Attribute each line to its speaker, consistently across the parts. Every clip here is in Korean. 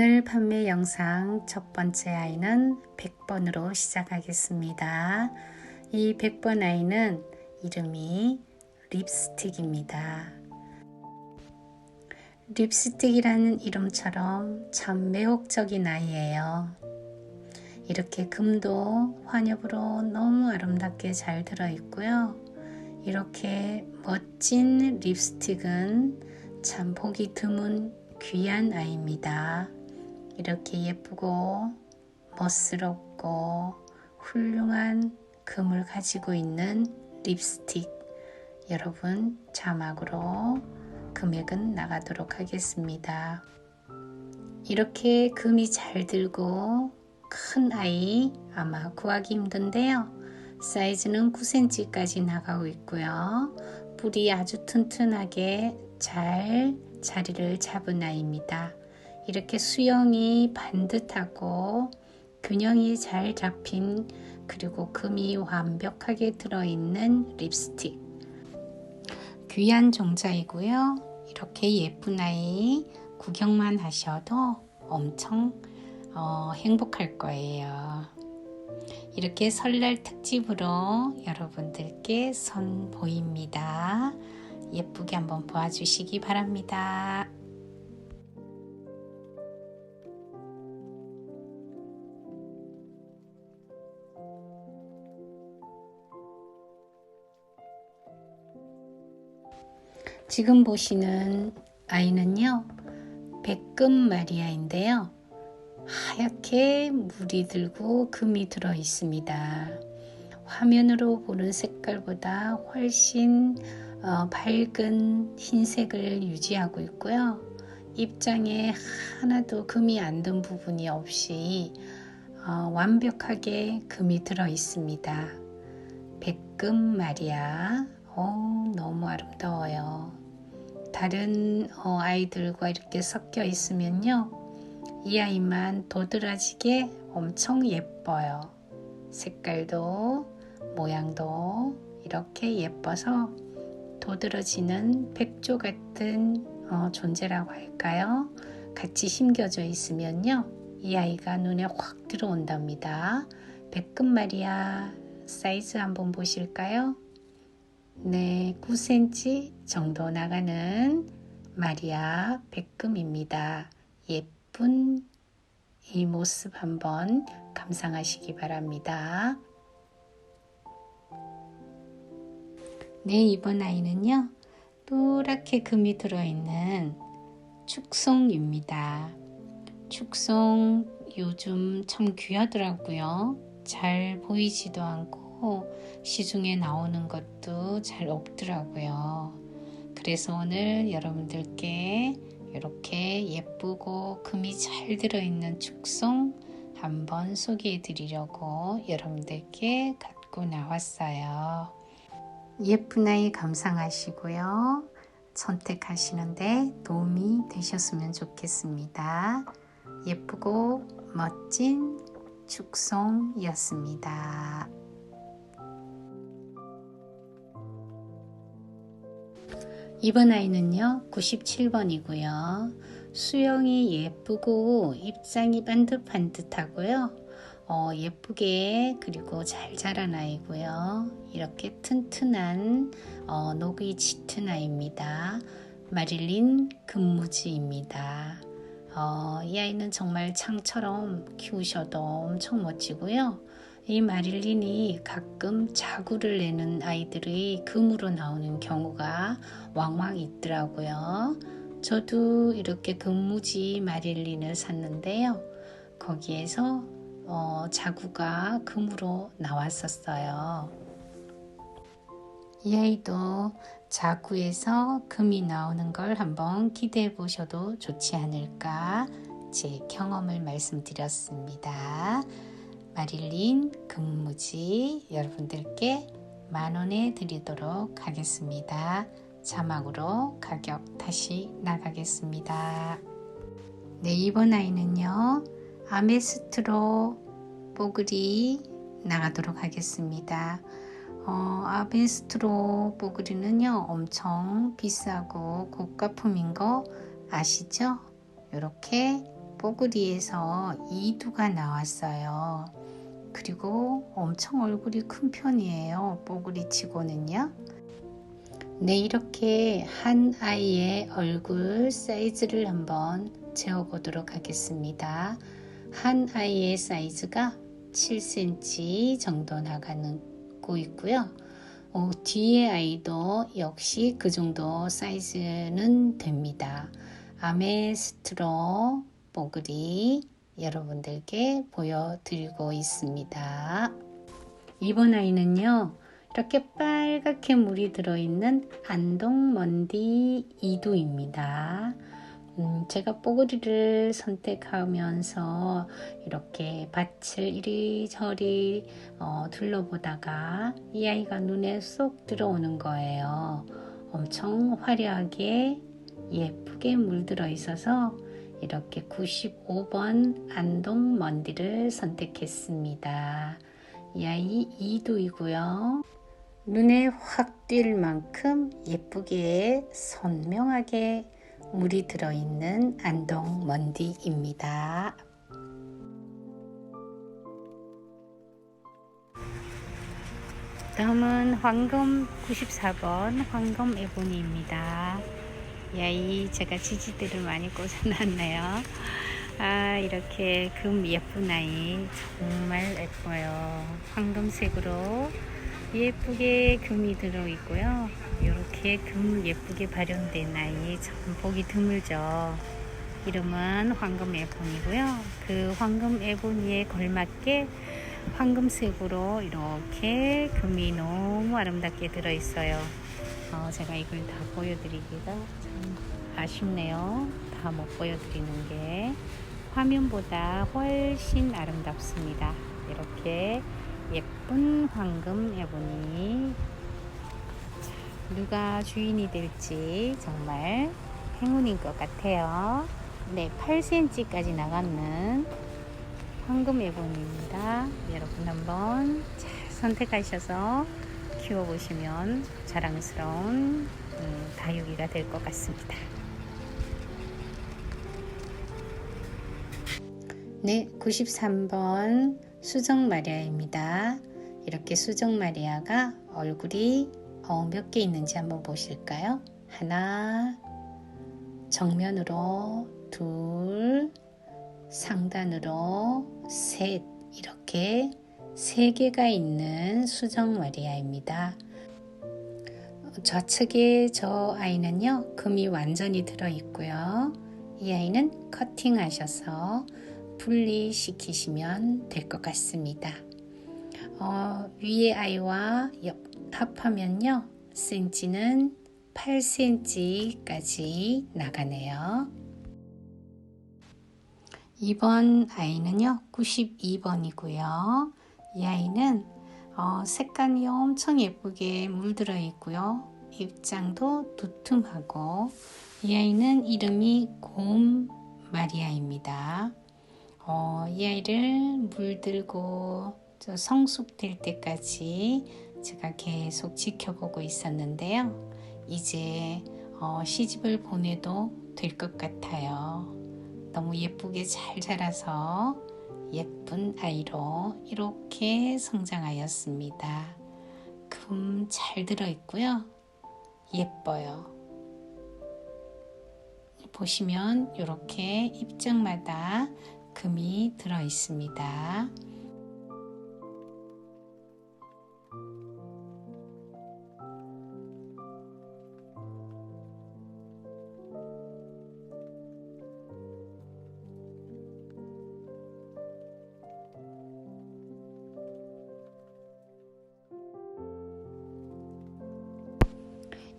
Speaker 1: 오늘 판매 영상 첫 번째 아이는 100번으로 시작하겠습니다. 이 100번 아이는 이름이 립스틱입니다. 립스틱이라는 이름처럼 참 매혹적인 아이예요. 이렇게 금도 환엽으로 너무 아름답게 잘 들어있고요. 이렇게 멋진 립스틱은 참 보기 드문 귀한 아이입니다. 이렇게 예쁘고 멋스럽고 훌륭한 금을 가지고 있는 립스틱 여러분 자막으로 금액은 나가도록 하겠습니다. 이렇게 금이 잘 들고 큰 아이 아마 구하기 힘든데요. 사이즈는 9cm까지 나가고 있고요. 뿔이 아주 튼튼하게 잘 자리를 잡은 아이입니다. 이렇게 수영이 반듯하고 균형이 잘 잡힌 그리고 금이 완벽하게 들어있는 립스틱 귀한 종자이고요. 이렇게 예쁜 아이 구경만 하셔도 엄청 어, 행복할 거예요. 이렇게 설날 특집으로 여러분들께 선보입니다. 예쁘게 한번 보아주시기 바랍니다. 지금 보시는 아이는요, 백금 마리아인데요. 하얗게 물이 들고 금이 들어 있습니다. 화면으로 보는 색깔보다 훨씬 어, 밝은 흰색을 유지하고 있고요. 입장에 하나도 금이 안 든 부분이 없이 어, 완벽하게 금이 들어 있습니다. 백금 마리아, 오, 너무 아름다워요. 다른 어, 아이들과 이렇게 섞여 있으면요. 이 아이만 도드라지게 엄청 예뻐요. 색깔도 모양도 이렇게 예뻐서 도드라지는 백조 같은 어, 존재라고 할까요? 같이 심겨져 있으면요. 이 아이가 눈에 확 들어온답니다. 백금마리아 사이즈 한번 보실까요? 네, 9cm 정도 나가는 마리아 백금입니다. 예쁜 이 모습 한번 감상하시기 바랍니다. 네, 이번 아이는요. 노랗게 금이 들어있는 축송입니다. 축송 요즘 참 귀하더라고요. 잘 보이지도 않고 시중에 나오는 것도 잘 없더라고요. 그래서 오늘 여러분들께 이렇게 예쁘고 금이 잘 들어있는 축송 한번 소개해 드리려고 여러분들께 갖고 나왔어요. 예쁜 아이 감상하시고요. 선택하시는데 도움이 되셨으면 좋겠습니다. 예쁘고 멋진 축송이었습니다. 이번 아이는요, 97번이고요. 수영이 예쁘고 입장이 반듯반듯하고요. 어, 예쁘게 그리고 잘 자란 아이고요. 이렇게 튼튼한 어, 녹이 짙은 아이입니다. 마릴린 금무지입니다. 어, 이 아이는 정말 창처럼 키우셔도 엄청 멋지고요. 이 마릴린이 가끔 자구를 내는 아이들이 금으로 나오는 경우가 왕왕 있더라고요. 저도 이렇게 금무지 마릴린을 샀는데요. 거기에서 어, 자구가 금으로 나왔었어요. 이 아이도 자구에서 금이 나오는 걸 한번 기대해 보셔도 좋지 않을까 제 경험을 말씀드렸습니다. 마릴린 금무지 여러분들께 만원에 드리도록 하겠습니다. 자막으로 가격 다시 나가겠습니다. 네, 이번 아이는요. 아메스트로 뽀글이 나가도록 하겠습니다. 어, 아메스트로 뽀글이는요. 엄청 비싸고 고가품인 거 아시죠? 이렇게 뽀글이에서 이두가 나왔어요. 그리고 엄청 얼굴이 큰 편이에요. 뽀글이 치고는요. 네, 이렇게 한 아이의 얼굴 사이즈를 한번 재어보도록 하겠습니다. 한 아이의 사이즈가 7cm 정도 나가고 있고요. 어, 뒤에 아이도 역시 그 정도 사이즈는 됩니다. 아메스트로 뽀글이 여러분들께 보여드리고 있습니다. 이번 아이는요. 이렇게 빨갛게 물이 들어있는 안동먼디 이두입니다. 음, 제가 뽀글이를 선택하면서 이렇게 밭을 이리저리 어, 둘러보다가 이 아이가 눈에 쏙 들어오는 거예요. 엄청 화려하게 예쁘게 물들어 있어서 이렇게 95번 안동 먼디를 선택했습니다. 이 아이 2두이고요. 눈에 확 띌 만큼 예쁘게 선명하게 물이 들어있는 안동 먼디입니다. 다음은 황금 94번 황금 에보니입니다. 야이 제가 지지대를 많이 꽂아놨네요. 아 이렇게 금 예쁜 아이 정말 예뻐요. 황금색으로 예쁘게 금이 들어있고요. 이렇게 금 예쁘게 발현된 아이 참 보기 드물죠. 이름은 황금 에보니고요. 그 황금 에보니에 걸맞게 황금색으로 이렇게 금이 너무 아름답게 들어있어요. 어, 제가 이걸 다 보여드리기가 참 아쉽네요. 다 못 보여드리는 게 화면보다 훨씬 아름답습니다. 이렇게 예쁜 황금 에보니 누가 주인이 될지 정말 행운인 것 같아요. 네, 8cm까지 나가는 황금 에보니입니다. 여러분 한번 잘 선택하셔서 키워보시면 자랑스러운 음, 다육이가 될 것 같습니다. 네, 93번 수정 마리아입니다. 이렇게 수정 마리아가 얼굴이 어, 몇 개 있는지 한번 보실까요? 하나, 정면으로 둘, 상단으로 셋, 이렇게 세 개가 있는 수정 마리아입니다. 좌측에 저 아이는요, 금이 완전히 들어 있고요. 이 아이는 커팅하셔서 분리시키시면 될 것 같습니다. 어, 위에 아이와 합하면요, 센치는 8cm까지 나가네요. 이번 아이는요, 92번이고요. 이 아이는 어, 색감이 엄청 예쁘게 물들어 있고요. 입장도 두툼하고 이 아이는 이름이 곰 마리아입니다. 어, 이 아이를 물들고 성숙될 때까지 제가 계속 지켜보고 있었는데요. 이제 어, 시집을 보내도 될 것 같아요. 너무 예쁘게 잘 자라서 예쁜 아이로 이렇게 성장하였습니다. 금 잘 들어있고요. 예뻐요. 보시면 이렇게 입장마다 금이 들어 있습니다.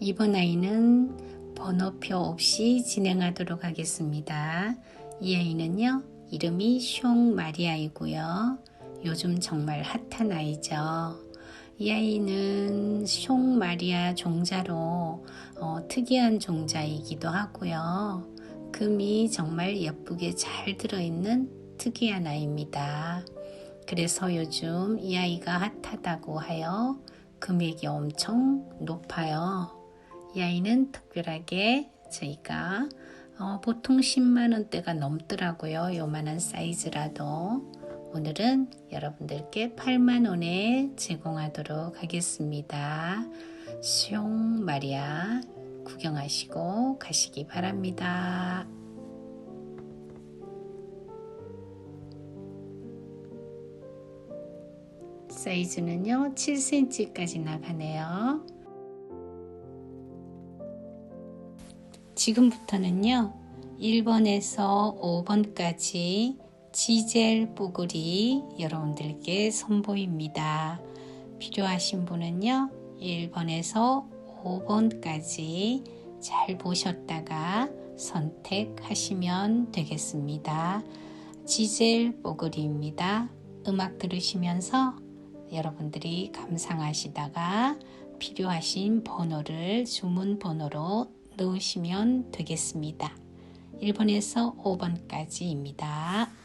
Speaker 1: 이번 아이는 번호표 없이 진행하도록 하겠습니다. 이 아이는요, 이름이 숑 마리아이고요. 요즘 정말 핫한 아이죠. 이 아이는 숑 마리아 종자로 어, 특이한 종자이기도 하고요. 금이 정말 예쁘게 잘 들어있는 특이한 아이입니다. 그래서 요즘 이 아이가 핫하다고 하여 금액이 엄청 높아요. 이 아이는 특별하게 저희가 어, 보통 10만 원대가 넘더라고요. 요만한 사이즈라도 오늘은 여러분들께 8만 원에 제공하도록 하겠습니다. 수용 마리아 구경하시고 가시기 바랍니다. 사이즈는요 7cm까지 나가네요. 지금부터는요 1번에서 5번까지 지젤 뽀글이 여러분들께 선보입니다. 필요하신 분은요 1번에서 5번까지 잘 보셨다가 선택하시면 되겠습니다. 지젤 뽀글이입니다. 음악 들으시면서 여러분들이 감상하시다가 필요하신 번호를 주문 번호로 넣으시면 되겠습니다. 1번에서 5번까지입니다.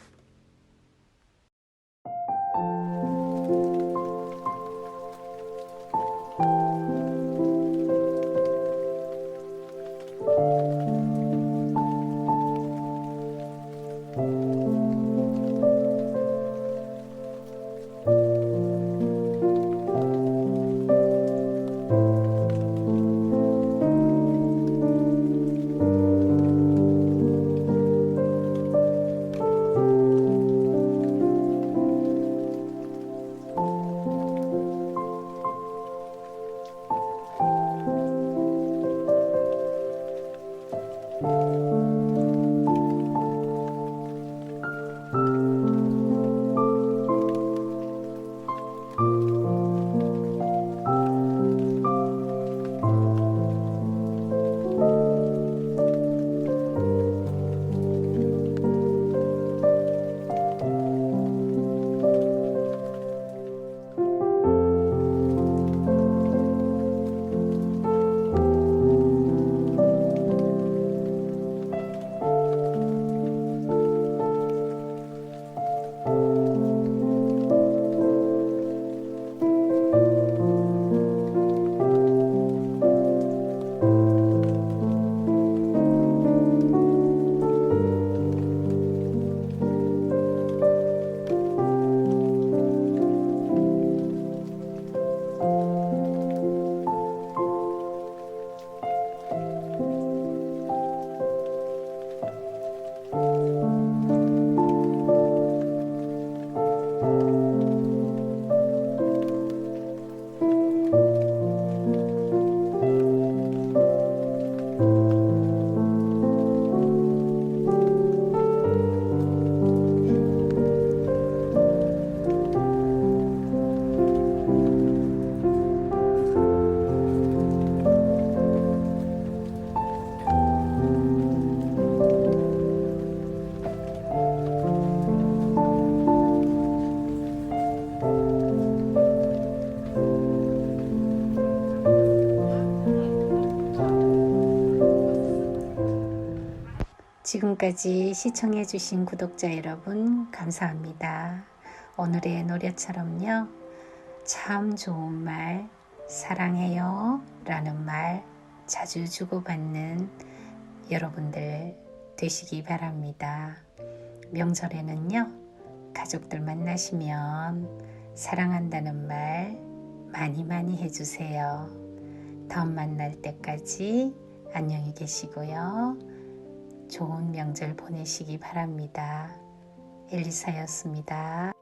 Speaker 1: 지금까지 시청해주신 구독자 여러분, 감사합니다. 오늘의 노래처럼요, 참 좋은 말, 사랑해요 라는 말 자주 주고받는 여러분들 되시기 바랍니다. 명절에는요, 가족들 만나시면 사랑한다는 말 많이 많이 해주세요. 다음 만날 때까지 안녕히 계시고요. 좋은 명절 보내시기 바랍니다. 엘리사였습니다.